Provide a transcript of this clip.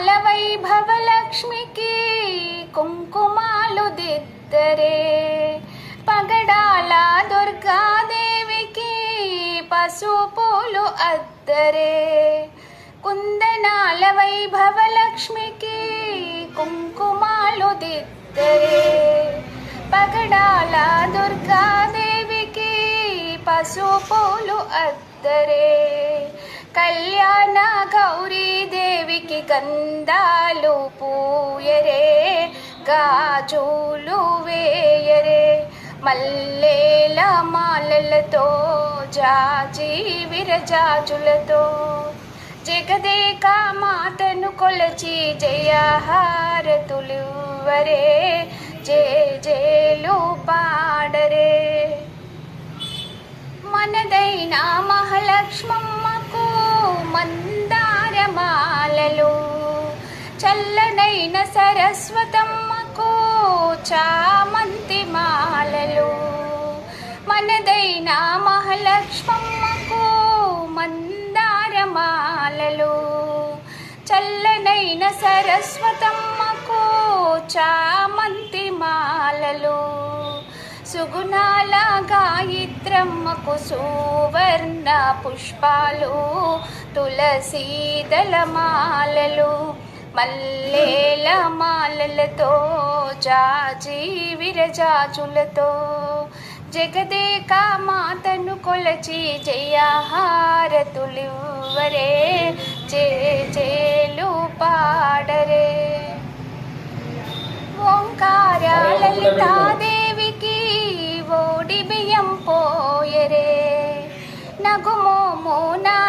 కుందనాల లక్ష్మికి కుంకుమాలు దిద్దరే పగడాల దుర్గాదేవికి పసుపులు అద్దరే. కుందనాల వైభవ లక్ష్మికి కుంకుమాలు దిద్దరే పగడాల దుర్గాదేవికి పసుపులు అద్దరే. కళ్యాణ గౌరీ గంధాలు పూయరే గాజులు వేయరే. మల్లేల మాలలతో జాజి విరజాజులతో. జగదేక మాతను కొలచి జయహారతులు వరే జే జేలు పాడరే. సరస్వతమ్మకు చామంతి మాలలు. మనదైన మహాలక్ష్మమ్మకు మందారమాలలు చల్లనైన సరస్వతమ్మకు చామంతి మాలలు. సుగుణాల గాయత్రమ్మకు సువర్ణ పుష్పాలు తులసీదల మాలలు. మల్లేల మాలలతో చాచి విరజాచులతో జగదేక మాతను కొలచి జయాహారతులివ్వరే చేలు పాడరే. ఓంకార లలితాదేవికి ఓడి బియ్యం పోయరే. నగుమోమో నా